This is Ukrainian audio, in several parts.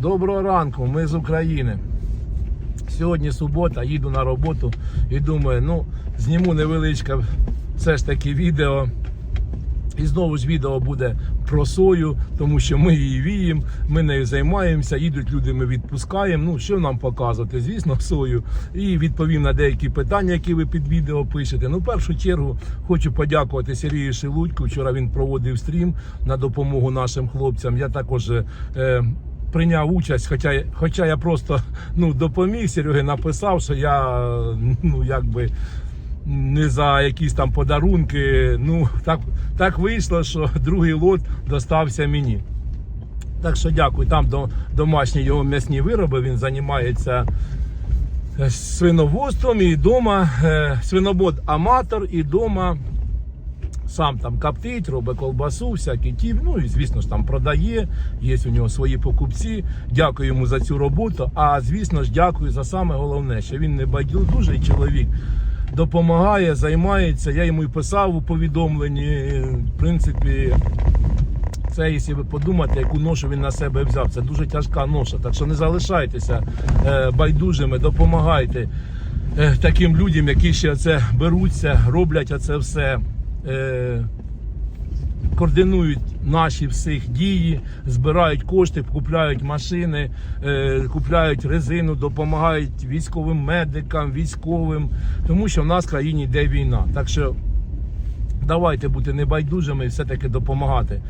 Доброго ранку, ми з України. Сьогодні субота, їду на роботу і думаю, ну, зніму невеличке все ж таки відео. І знову ж відео буде про сою, тому що ми її віємо, ми нею займаємося, їдуть люди, ми відпускаємо. Ну, що нам показувати? Звісно, сою. І відповім на деякі питання, які ви під відео пишете. Ну, в першу чергу хочу подякувати Сергію Шелудьку. Вчора він проводив стрім на допомогу нашим хлопцям. Я також. Е, Прийняв участь, хоча, хоча я просто ну, допоміг Сереги, написав, що я ну, якби не за якісь там подарунки. Ну, так, так вийшло, що другий лот достався мені. Так що дякую. Там до, домашні його м'ясні вироби. Він займається е, свиноводством і вдома свинобод аматор і вдома сам там коптить, робить колбасу, всякі ті. Ну і звісно ж там продає. Є у нього свої покупці. Дякую йому за цю роботу. А звісно ж, дякую за саме головне, що він не байдужий чоловік. Допомагає, займається. Я йому і писав у повідомленні. В принципі, це, якщо ви подумаєте, яку ношу він на себе взяв. Це дуже тяжка ноша. Так що не залишайтеся е, байдужими, допомагайте е, таким людям, які ще це беруться, роблять оце все. Е, Координують наші всіх дії, збирають кошти, купляють машини, е, купляють резину, допомагають військовим медикам, військовим, тому що в нас в країні йде війна. Так що давайте бути небайдужими і все-таки допомагати.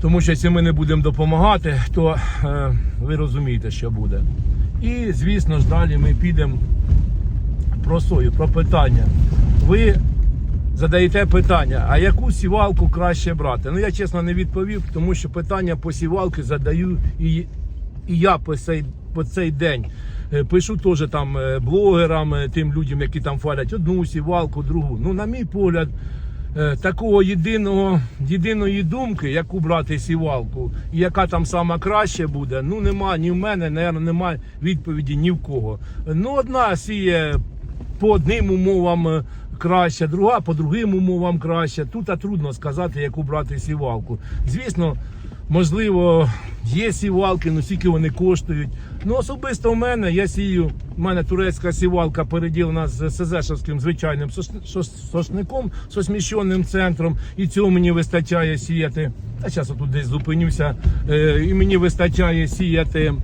Тому що якщо ми не будемо допомагати, то е, ви розумієте, що буде. І звісно ж далі ми підемо про сою, про питання. Ви задаєте питання, а яку сівалку краще брати? Ну я чесно не відповів, тому що питання по сівалки задаю і, і я по цей, по цей день. Е, Пишу теж там е, блогерам, е, тим людям, які там фалять одну сівалку, другу. Ну, на мій погляд, такого єдиного, єдиної думки, яку брати сівалку, і яка там сама краще буде, ну нема ні в мене, наверное, немає відповіді ні в кого. Ну, одна сіє по одним умовам краще, друга по другим умовам краще. Тут трудно сказати, яку брати сівалку. Звісно, можливо, є сівалки, але скільки вони коштують. Ну, особисто в мене я сію. У мене турецька сівалка переділена з СЗшевським звичайним сошником, з сміщеним центром. І цього мені вистачає сіяти. А зараз тут десь зупинюся. Е, і мені вистачає сіяти.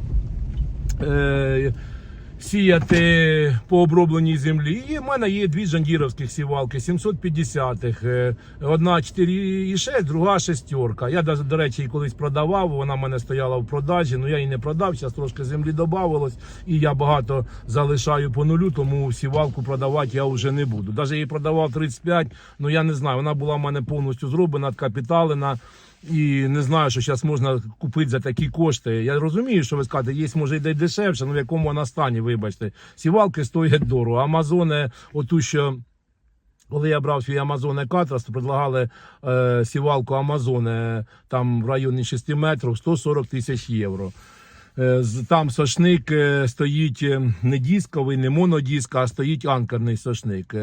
Сіяти по обробленій землі. І в мене є дві жандіровських сівалки, 750-х. Е, Одна 4,6, друга шестерка. Я, до речі, її колись продавав, вона в мене стояла в продажі, але я її не продав, зараз трошки землі додавалось, і я багато залишаю по нулю, тому сівалку продавати я вже не буду. Навіть її продавав 35, ну я не знаю, вона була в мене повністю зроблена, капіталена. І не знаю, що зараз можна купити за такі кошти. Я розумію, що ви скажете, є може йде дешевше, але в якому вона стані, вибачте. Сівалки стоять дорого. Амазони, оту що. Коли я брав свій Амазоне Катрас, то предлагали е, сівалку Амазоне там в районі 6 метрів 140 тисяч євро. Е, Там сошник е, стоїть е, не дисковий, не монодиск, а стоїть анкерний сошник.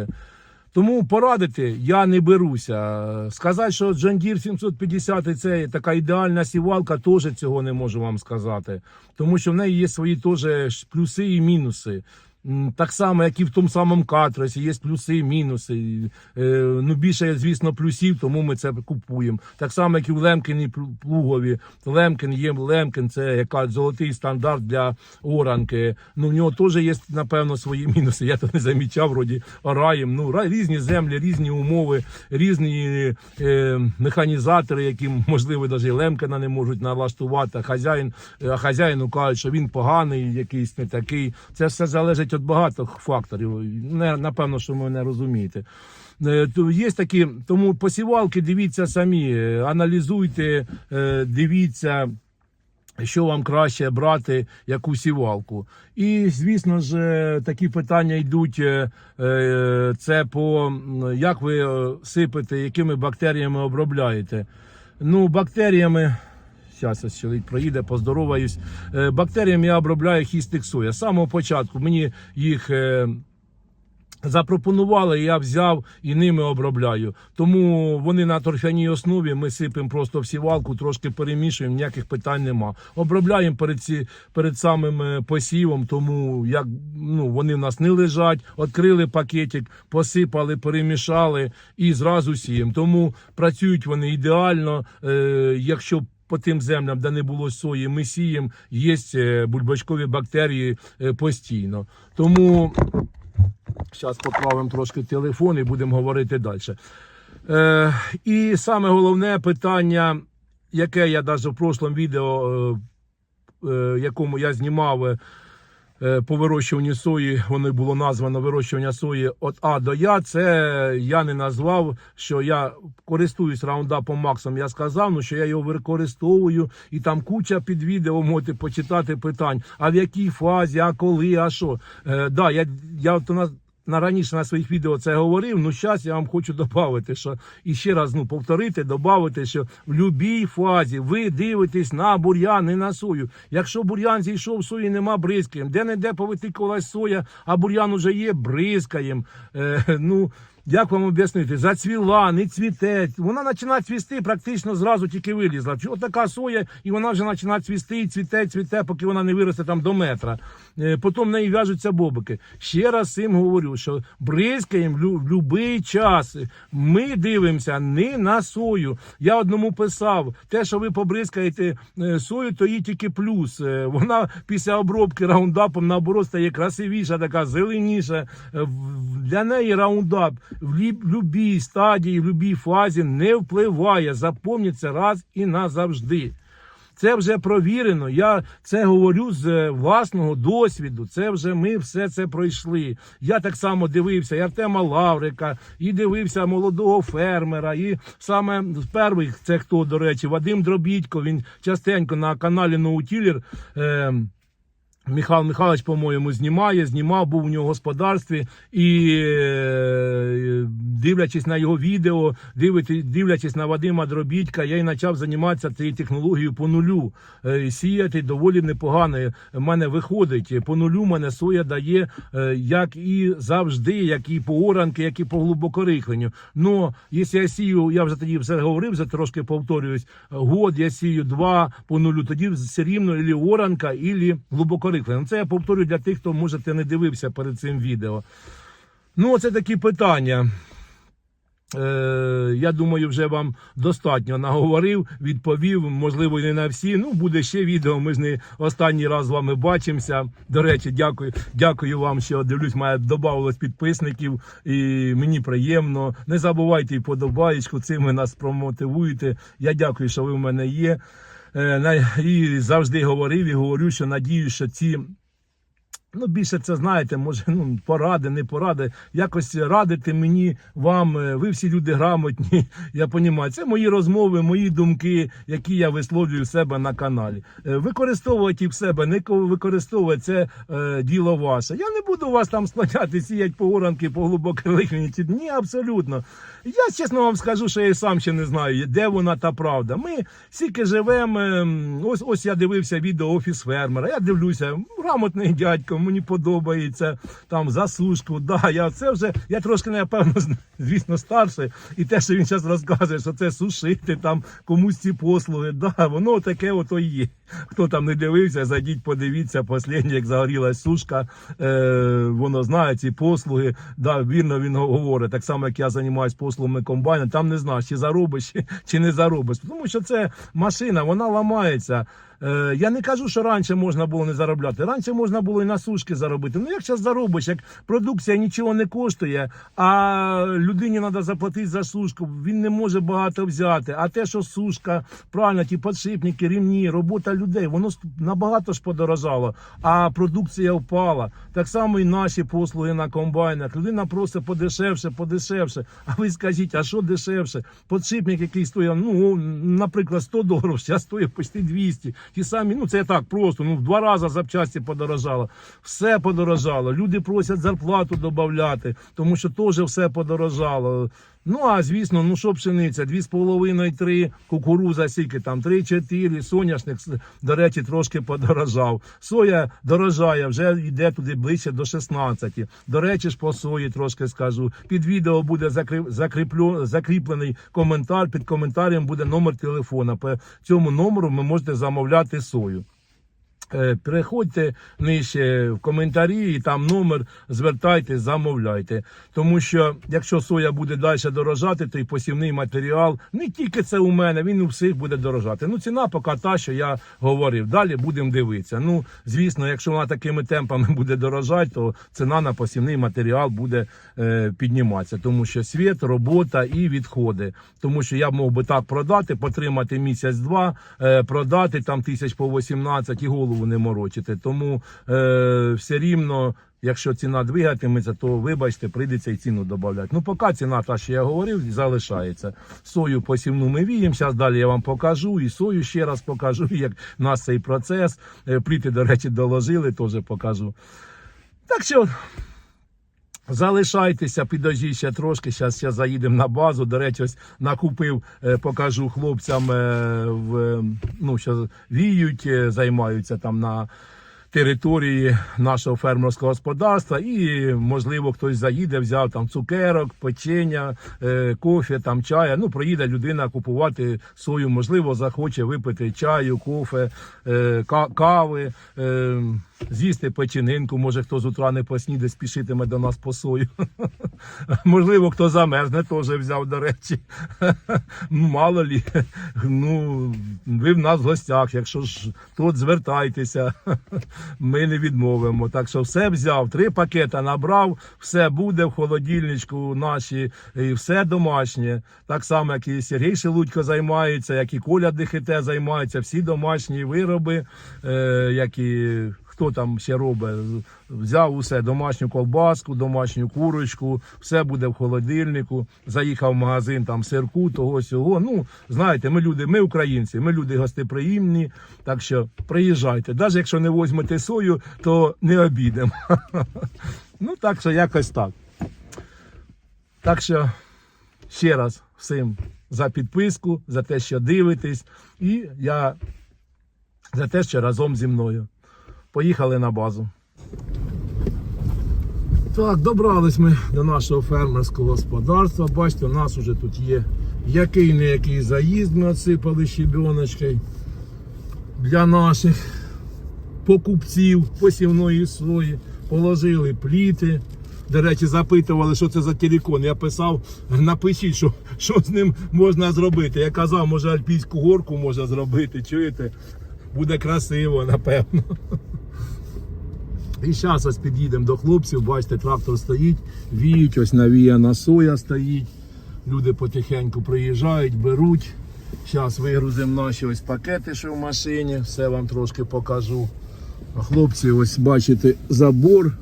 Тому порадити я не беруся. Сказати, що John Deere 750 це така ідеальна сівалка, теж цього не можу вам сказати. Тому що в неї є свої теж плюси і мінуси. Так само, як і в тому самому катросі, є плюси і мінуси. Е, Ну, більше, звісно, плюсів, тому ми це купуємо. Так само, як і в Лемкіні плу- плугові. Лемкін є Лемкін, це яка золотий стандарт для оранки. Ну, в нього теж є, напевно, свої мінуси. Я то не замічав, вроді ораєм. Ну, різні землі, різні умови, різні е, механізатори, які, можливо, навіть Лемкіна не можуть налаштувати. Хазяїн, а хазяїну кажуть, що він поганий, якийсь не такий. Це все залежить від багатьох факторів. Не, напевно, що ви не розумієте. Е, Є такі, тому посівалки дивіться самі, е, аналізуйте, е, дивіться. Що вам краще брати, яку сівалку? І звісно ж, такі питання йдуть. Це по як ви сипете, якими бактеріями обробляєте. Ну, бактеріями. Зараз чоловік проїде, поздороваюсь. Е, Бактеріями я обробляю хістик соя. З самого початку мені їх е, Запропонували, я взяв і ними обробляю. Тому вони на торфяній основі. Ми сипемо просто в сівалку, трошки перемішуємо, ніяких питань нема. Обробляємо перед ці перед самим е, посівом, тому як ну вони в нас не лежать. Відкрили пакетик, посипали, перемішали і зразу сіємо. Тому працюють вони ідеально. Е, якщо по тим землям, де не було сої, ми сіємо, є е, бульбачкові бактерії е, постійно. Тому Зараз поправимо трошки телефон і будемо говорити далі. Е, і саме головне питання, яке я навіть в прошлому відео, е, е, якому я знімав по вирощуванню сої, воно було названо вирощування сої від А до Я. Це я не назвав, що я користуюсь раундапом Максом. Я сказав, ну що я його використовую, і там куча під відео можете почитати питань. А в якій фазі, а коли, а що? Е, да, я, я нас на раніше на своїх відео це говорив. Ну зараз я вам хочу додати, що і ще раз ну повторити, додати, що в будь-якій фазі ви дивитесь на бур'ян, і на сою. Якщо бур'ян зійшов, сої нема бризкаєм. Де не де повитикувалась соя, а бур'ян уже є, бризкаємо. Е, ну. Як вам об'яснити? Зацвіла, не цвіте. Вона починає цвісти практично зразу тільки вилізла. Ось така соя, і вона вже починає цвісти, і цвіте, цвіте, поки вона не виросте там до метра. Е, Потім в неї в'яжуться бобики. Ще раз цим говорю, що бризкаємо в будь-який час. Ми дивимося не на сою. Я одному писав, те, що ви побризкаєте е, сою, то їй тільки плюс. Е, Вона після обробки раундапом наоборот стає красивіша, така зеленіша. Для неї раундап в будь-якій стадії, в будь-якій фазі не впливає. Це раз і назавжди. Це вже провірено. Я це говорю з е, власного досвіду. Це вже ми все це пройшли. Я так само дивився і Артема Лаврика, і дивився молодого фермера. І саме з перших це хто, до речі, Вадим Дробітько. Він частенько на каналі Ноутілер. Е, Михайло Михайлович, по-моєму, знімає, знімав, був у нього в господарстві і е, дивлячись на його відео, дивлячись на Вадима Дробітька, я й почав займатися цією технологією по нулю. Е, Сіяти доволі непогано. В мене виходить. По нулю мене соя дає, е, як і завжди, як і по оранки, як і по глибокорихленню. Ну, якщо я сію, я вже тоді все говорив, вже трошки повторююсь, год я сію два по нулю, тоді все рівно ілі оранка, ілі глибокорихлення. Ну, Це я повторюю для тих, хто може ти не дивився перед цим відео. Ну, це такі питання. Е, я думаю, вже вам достатньо наговорив, відповів. Можливо, не на всі. Ну, буде ще відео. Ми ж не останній раз з вами бачимося. До речі, дякую, дякую вам, що дивлюсь, має додавалось підписників, і мені приємно. Не забувайте і цим ви нас промотивуєте. Я дякую, що ви в мене є. Е, І завжди говорив і говорю, що надію, що ці. Ну, більше це знаєте, може, ну, поради, не поради. Якось радити мені, вам. е, Ви всі люди грамотні. Я розумію. Це мої розмови, мої думки, які я висловлюю в себе на каналі. Е, Використовувати в себе, не використовувати це е, діло ваше. Я не буду вас там склоняти, сіяти по по глибокій лихвіні. Ні, абсолютно. Я чесно вам скажу, що я сам ще не знаю, де вона та правда. Ми стільки живемо. ем, Ось ось я дивився відео офіс фермера. Я дивлюся, грамотний дядько, мені подобається там засушку. Да, я це вже я трошки напевно, звісно, старший. І те, що він зараз розказує, що це сушити там комусь ці послуги. Да, воно таке ото є. Хто там не дивився, зайдіть, подивіться, останнє, як загорілась сушка, е, воно знає ці послуги. Да, вірно він говорить. Так само, як я займаюся послугами комбайна, там не знаєш, чи заробиш, чи не заробиш. Тому що це машина, вона ламається. Е, я не кажу, що раніше можна було не заробляти. Раніше можна було і на сушки заробити. Ну як зараз заробиш, як продукція нічого не коштує, а людині треба заплатити за сушку, він не може багато взяти. А те, що сушка, правильно, ті подшипники, рівні, робота людей, воно набагато ж подорожало, а продукція впала. Так само і наші послуги на комбайнах. Людина просить подешевше, подешевше. А ви скажіть, а що дешевше? Подшипник, який стояв, ну, наприклад, 100 доларів, зараз стоїть почти 200. Ті самі, ну це так просто, ну в два рази запчасті подорожало. Все подорожало. Люди просять зарплату додати, тому що теж все подорожало. Ну, а звісно, ну що пшениця, 2,5-3, кукуруза скільки там, 3-4, соняшник, до речі, трошки подорожав. Соя дорожає, вже йде туди ближче до 16. До речі, ж по сої трошки скажу. Під відео буде закріп- закріплю- закріплений коментар, під коментарем буде номер телефона. По цьому номеру ви можете замовляти сою. Е, Переходьте нижче в коментарі, і там номер, звертайтесь, замовляйте. Тому що якщо соя буде далі дорожати, то і посівний матеріал, не тільки це у мене, він у всіх буде дорожати. Ну, ціна поки та, що я говорив. Далі будемо дивитися. Ну, звісно, якщо вона такими темпами буде дорожати, то ціна на посівний матеріал буде е, підніматися. Тому що світ, робота і відходи. Тому що я мог би так продати, потримати місяць-два, е, продати там тисяч по 18 і голову не морочити. Тому е, все рівно. Якщо ціна двигатиметься, то вибачте, прийдеться і ціну додати. Ну, поки ціна, та що я говорив, залишається. Сою посівну ми віємо. Зараз далі я вам покажу. І сою ще раз покажу, як у нас цей процес. Е, Пліти, до речі, доложили, теж покажу. Так що Залишайтеся, підождіть ще трошки. Зараз ще заїдемо на базу. До речі, ось накупив, е, покажу хлопцям е, в ну, що віють, е, займаються там на території нашого фермерського господарства. І, можливо, хтось заїде, взяв там цукерок, печення, кофе, там чая. Ну, проїде людина купувати сою, можливо, захоче випити чаю, кофе, кави. З'їсти печінинку, може хто з утра не посніде, спішитиме до нас по сою. Можливо, хто замерзне, теж взяв, до речі. Ну, мало лі. Ну, ви в нас в гостях, якщо ж тут звертайтеся, ми не відмовимо. Так що все взяв, три пакета набрав, все буде в холодильничку наші, і все домашнє. Так само, як і Сергій Шелудько займається, як і Коля Дихите займається, всі домашні вироби, е, як і хто там ще робить, взяв усе, домашню колбаску, домашню курочку, все буде в холодильнику. Заїхав в магазин, там сирку, того сього. Ну, знаєте, ми люди, ми українці, ми люди гостеприємні. Так що приїжджайте. Навіть якщо не візьмете сою, то не обідемо. Ну, так що якось так. Так що ще раз всім за підписку, за те, що дивитесь, і я за те, що разом зі мною. Поїхали на базу. Так, добрались ми до нашого фермерського господарства. Бачите, у нас вже тут є який не який заїзд. Ми отсипали щебіночкою для наших покупців посівної сої. Положили пліти. До речі, запитували, що це за телекон. Я писав, напишіть, що, що з ним можна зробити. Я казав, може альпійську горку можна зробити. Чуєте? Буде красиво, напевно. І зараз ось під'їдемо до хлопців, бачите, трактор стоїть, віють, ось навіяна соя стоїть. Люди потихеньку приїжджають, беруть. Зараз вигрузимо наші ось пакети, що в машині, все вам трошки покажу. А хлопці, ось бачите, забор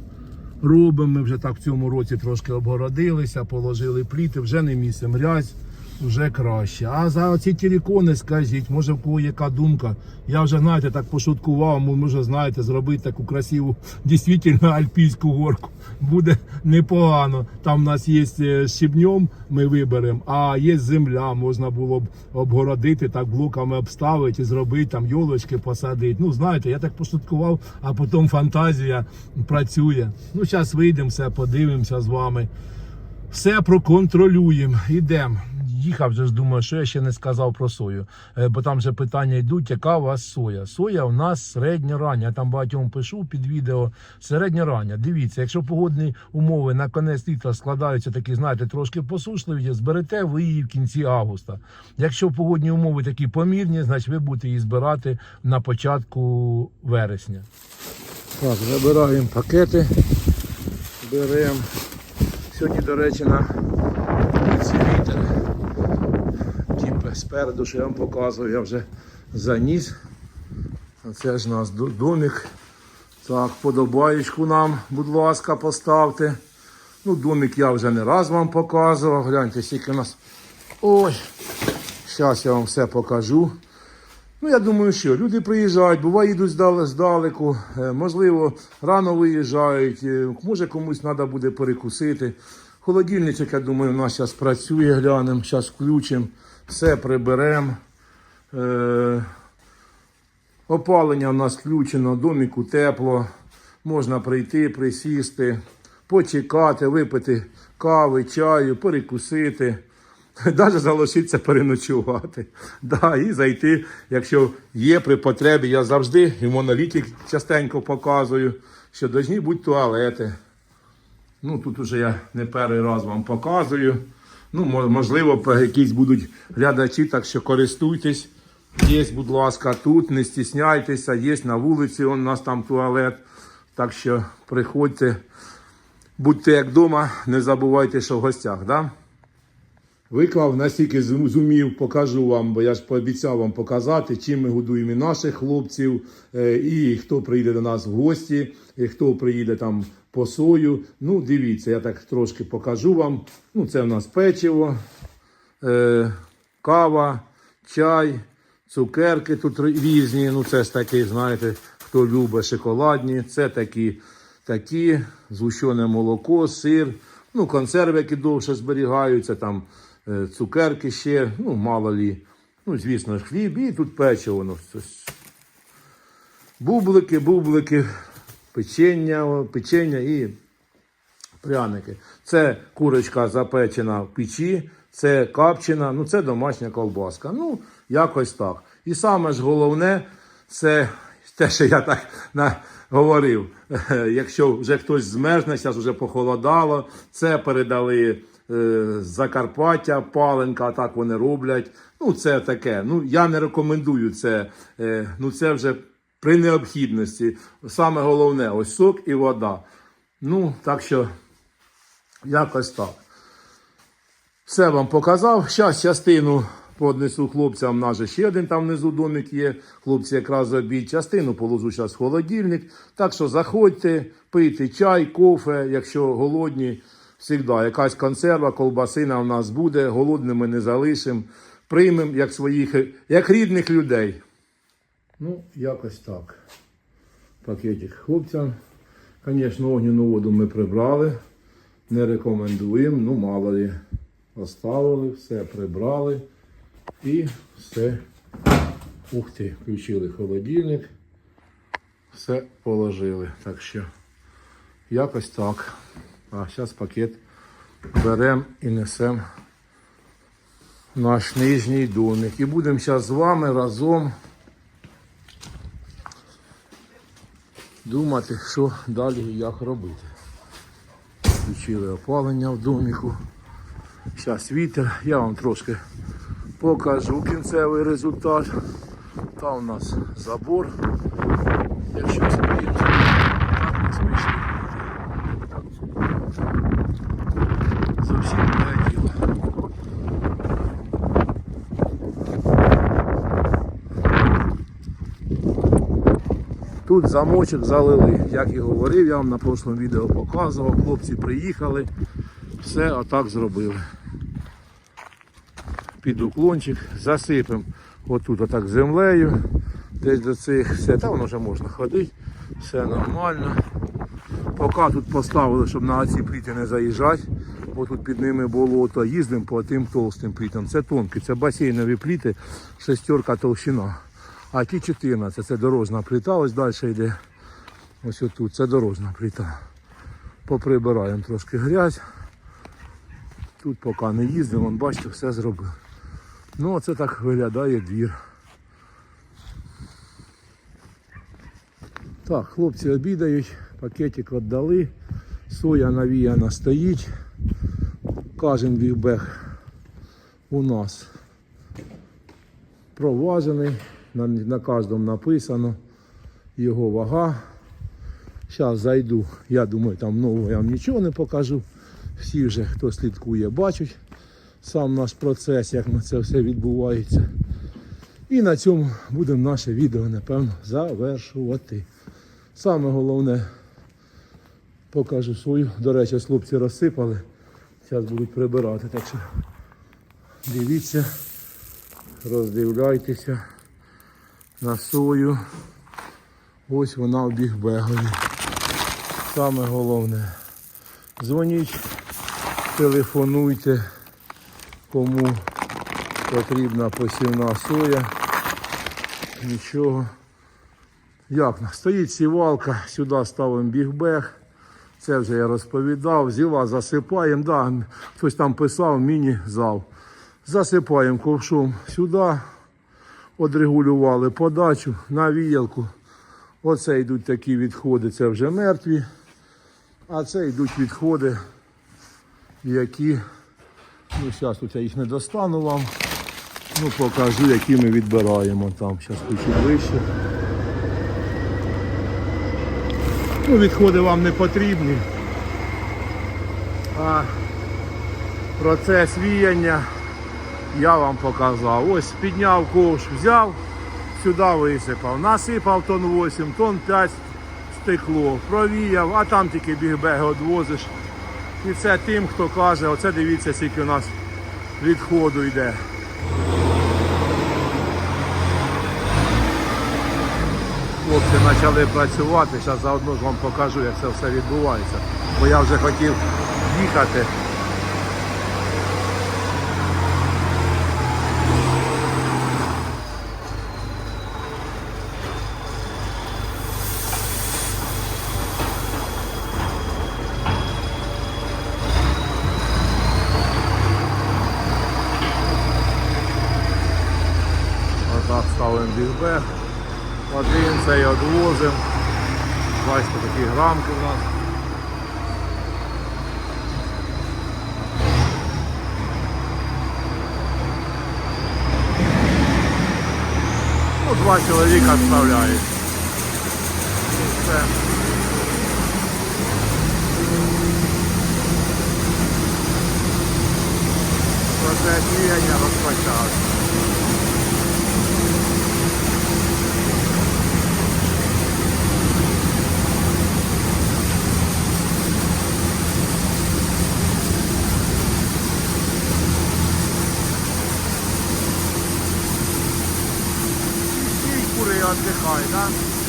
робимо. Ми вже так в цьому році трошки обгородилися, положили пліти, вже не місимо грязь, вже краще. А за ці телекони скажіть, може в кого яка думка. Я вже, знаєте, так пошуткував, може, знаєте, зробити таку красиву, дійсно альпійську горку. Буде непогано. Там у нас є е, щебнем, ми виберемо, а є земля, можна було б обгородити, так блоками обставити і зробити, там йолочки посадити. Ну, знаєте, я так пошуткував, а потім фантазія працює. Ну, зараз вийдемо, подивимося з вами. Все проконтролюємо. Ідемо. Їхав же ж думаю, що я ще не сказав про сою. Е, Бо там же питання йдуть, яка у вас соя. Соя у нас середньорання. Я там багатьом пишу під відео. Середньорання. Дивіться, якщо погодні умови на конець літа складаються такі, знаєте, трошки посушливі, зберете ви її в кінці августа. Якщо погодні умови такі помірні, значить ви будете її збирати на початку вересня. Так, забираємо пакети. Беремо. Сьогодні, до речі, на вулиці вітер. Тіпи спереду, що я вам показував, я вже заніс. Це ж у нас домик. Так, подобаєчку нам, будь ласка, поставте. Ну, домик я вже не раз вам показував. Гляньте, скільки у нас. Ой, зараз я вам все покажу. Ну, я думаю, що люди приїжджають, буває їдуть здалеку, е, можливо, рано виїжджають, е, може комусь треба буде перекусити. Холодильничок, я думаю, у нас зараз працює, глянемо, зараз включимо, все приберемо. Е, опалення у нас включено, доміку тепло, можна прийти, присісти, почекати, випити кави, чаю, перекусити. Навіть залишитися переночувати. Да, і зайти, якщо є при потребі, я завжди і монолітик частенько показую, що повинні бути туалети. Ну, тут уже я не перший раз вам показую. Ну, можливо, якісь будуть глядачі, так що користуйтесь. Є, будь ласка, тут, не стісняйтеся, є на вулиці, у нас там туалет. Так що приходьте, будьте як вдома, не забувайте, що в гостях. Да? Виклав, настільки зумів, покажу вам, бо я ж пообіцяв вам показати, чим ми годуємо і наших хлопців, е, і хто прийде до нас в гості, і хто приїде там по сою. Ну, дивіться, я так трошки покажу вам. Ну, це в нас печиво, е, кава, чай, цукерки тут різні. Ну, це ж такі, знаєте, хто любить шоколадні. Це такі, такі, згущене молоко, сир, ну, консерви, які довше зберігаються, там е, цукерки ще, ну, мало лі. Ну, звісно, хліб і тут печиво. Ну. Бублики, бублики, печення, печення і пряники. Це курочка запечена в печі, це капчена, ну це домашня колбаска. Ну, якось так. І саме ж головне, це те, що я так на, говорив. Якщо вже хтось змерзне, зараз вже похолодало, це передали е, Закарпаття, паленка, так вони роблять. Ну, це таке. Ну, я не рекомендую це. Е, ну, це вже при необхідності. Саме головне, ось сок і вода. Ну, так що Якось так. Все вам показав. Зараз частину поднесу хлопцям. У нас же ще один там внизу домик є. Хлопці якраз обід. Частину положу зараз в холодильник. Так що заходьте, пийте чай, кофе, якщо голодні. Всігда якась консерва, колбасина в нас буде. Голодними не залишимо. Приймемо як своїх, як рідних людей. Ну, якось так. Пакетик хлопцям. Звісно, огняну воду ми прибрали. Не рекомендуємо, ну мало ли. Оставили, все прибрали і все. Ух ти, включили холодильник. Все положили. Так що якось так. А зараз пакет беремо і несемо наш нижній домик. І будемо зараз з вами разом думати, що далі як робити. Включили опалення в доміку. Зараз вітер. Я вам трошки покажу кінцевий результат. Там у нас забор. Якщо стоїть, так не смішно. Зовсім не. Тут замочок залили, як і говорив, я вам на прошлому відео показував. Хлопці приїхали, все отак зробили. Під уклончик, засипемо отут отак землею, десь до цих все, там вже можна ходити, все нормально. Поки тут поставили, щоб на ці пліти не заїжджати, бо тут під ними болото, їздимо по тим толстим плітам. Це тонкі, це басейнові пліти, шестерка толщина. А ті 14, це дорожна плита, ось далі йде. Ось отут, це дорожна плита. Поприбираємо трошки грязь. Тут поки не їздимо, вон, бачите, все зробив. Ну, оце так виглядає двір. Так, хлопці обідають, пакетик віддали, соя навіяна стоїть. Кожен бігбег у нас проважений, на, на кожному написано його вага. Зараз зайду, я думаю, там нового я вам нічого не покажу. Всі вже, хто слідкує, бачать сам наш процес, як на це все відбувається. І на цьому будемо наше відео, напевно, завершувати. Саме головне покажу свою. До речі, хлопці розсипали. Зараз будуть прибирати. Так що дивіться, роздивляйтеся на сою. Ось вона в бігбегові. Саме головне. Дзвоніть, Телефонуйте, кому потрібна посівна соя. Нічого. Як? Стоїть сівалка, сюди ставимо бігбег. Це вже я розповідав. Зіла засипаємо. Да, хтось там писав міні-зал. Засипаємо ковшом сюди. Одрегулювали подачу на віялку. Оце йдуть такі відходи, це вже мертві. А це йдуть відходи, які, ну зараз тут я їх не достану вам. Ну, покажу, які ми відбираємо там. Зараз хочу вище. Ну, відходи вам не потрібні. А процес віяння я вам показав. Ось підняв ковш, взяв, сюди висипав. Насипав тонн 8, тонн 5 стекло, провіяв, а там тільки бігбеги відвозиш. І це тим, хто каже, оце дивіться, скільки у нас відходу йде. Хлопці почали працювати, зараз заодно ж вам покажу, як це все відбувається. Бо я вже хотів їхати. Бігбег. Один цей відвозимо. Бачите, такі грамки в нас. Ну, два чоловіка вставляють. Все. Процес віяння розпочався. Beyaz bir.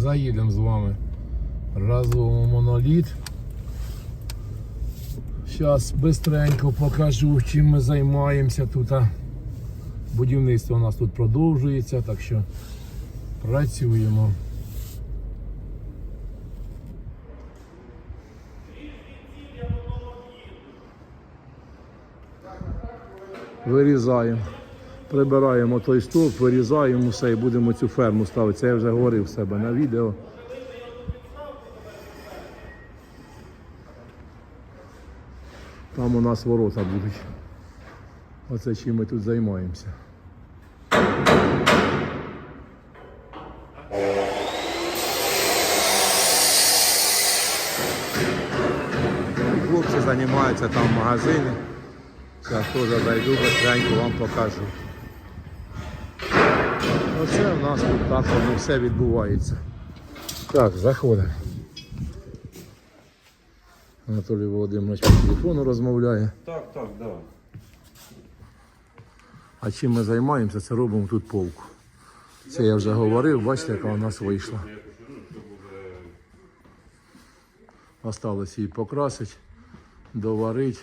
Заїдемо з вами разом у моноліт. Зараз швидко покажу, чим ми займаємося тут. Будівництво у нас тут продовжується, так що працюємо. Вирізаємо. Прибираємо той стовп, вирізаємо все і будемо цю ферму ставити. Це я вже говорив себе на відео. Там у нас ворота будуть. Оце чим ми тут займаємося. Хлопці займаються там в магазині. Зараз теж зайду, быстренько вам покажу. Оце у нас тут так воно все відбувається. Так, заходимо. Анатолій Володимирович по телефону розмовляє. Так, так, да. А чим ми займаємося, це робимо тут полку. Це я вже говорив, бачите, яка у нас вийшла. Осталось її покрасити, доварити.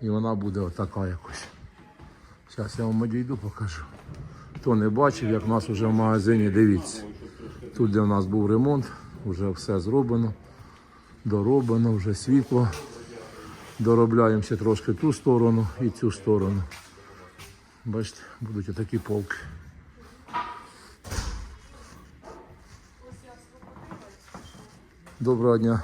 І вона буде отака якось. Зараз я вам одійду покажу. Хто не бачив, як в нас вже в магазині, дивіться. Тут, де в нас був ремонт, вже все зроблено, дороблено, вже світло. Доробляємо ще трошки ту сторону і цю сторону. Бачите, будуть отакі полки. Доброго дня.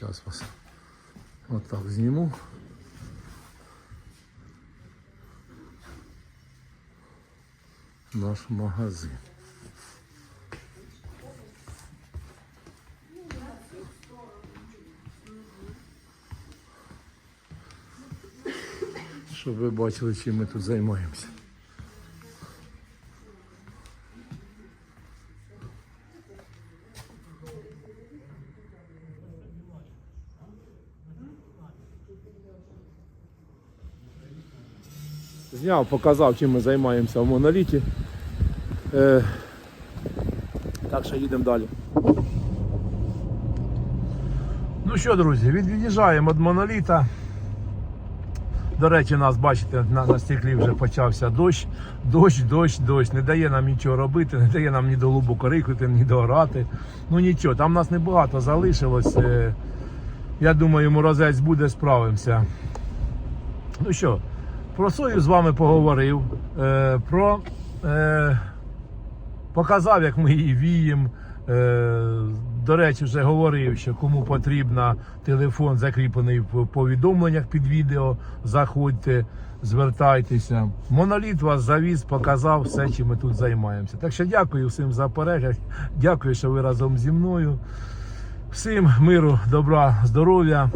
Зараз вас отак зніму. Наш магазин. Щоб ви бачили, чим ми тут займаємося. Зняв, показав, чим ми займаємося в моноліті. Е, так що їдемо далі. Ну що, друзі, від'їжджаємо від моноліта. До речі, нас, бачите, на, на стеклі вже почався дощ. Дощ, дощ, дощ. Не дає нам нічого робити, не дає нам ні до лубу корикати, ні доорати. Ну нічого, там нас небагато залишилось. Е, Я думаю, морозець буде, справимося. Ну що, про сою з вами поговорив. Е, про, е, показав, як ми її віємо. Е, до речі, вже говорив, що кому потрібно телефон закріплений в повідомленнях під відео. Заходьте, звертайтеся. Моноліт вас завіз, показав все, чим ми тут займаємося. Так що дякую всім за перегляд. Дякую, що ви разом зі мною. Всім миру, добра, здоров'я.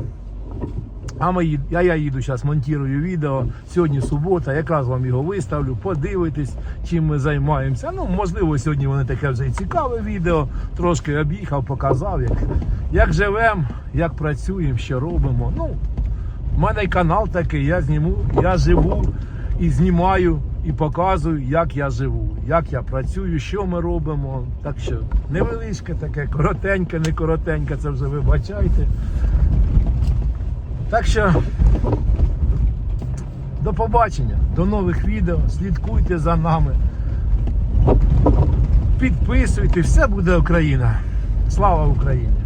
А ми, а я їду зараз, монтую відео. Сьогодні субота, якраз вам його виставлю, подивитесь, чим ми займаємося. Ну, можливо, сьогодні вони таке вже і цікаве відео. Трошки об'їхав, показав, як, як живемо, як працюємо, що робимо. Ну, в мене канал такий, я зніму, я живу і знімаю, і показую, як я живу, як я працюю, що ми робимо. Так що невеличке таке, коротеньке, не коротеньке, це вже вибачайте. Так що до побачення, до нових відео. Слідкуйте за нами. Підписуйте, все буде Україна. Слава Україні!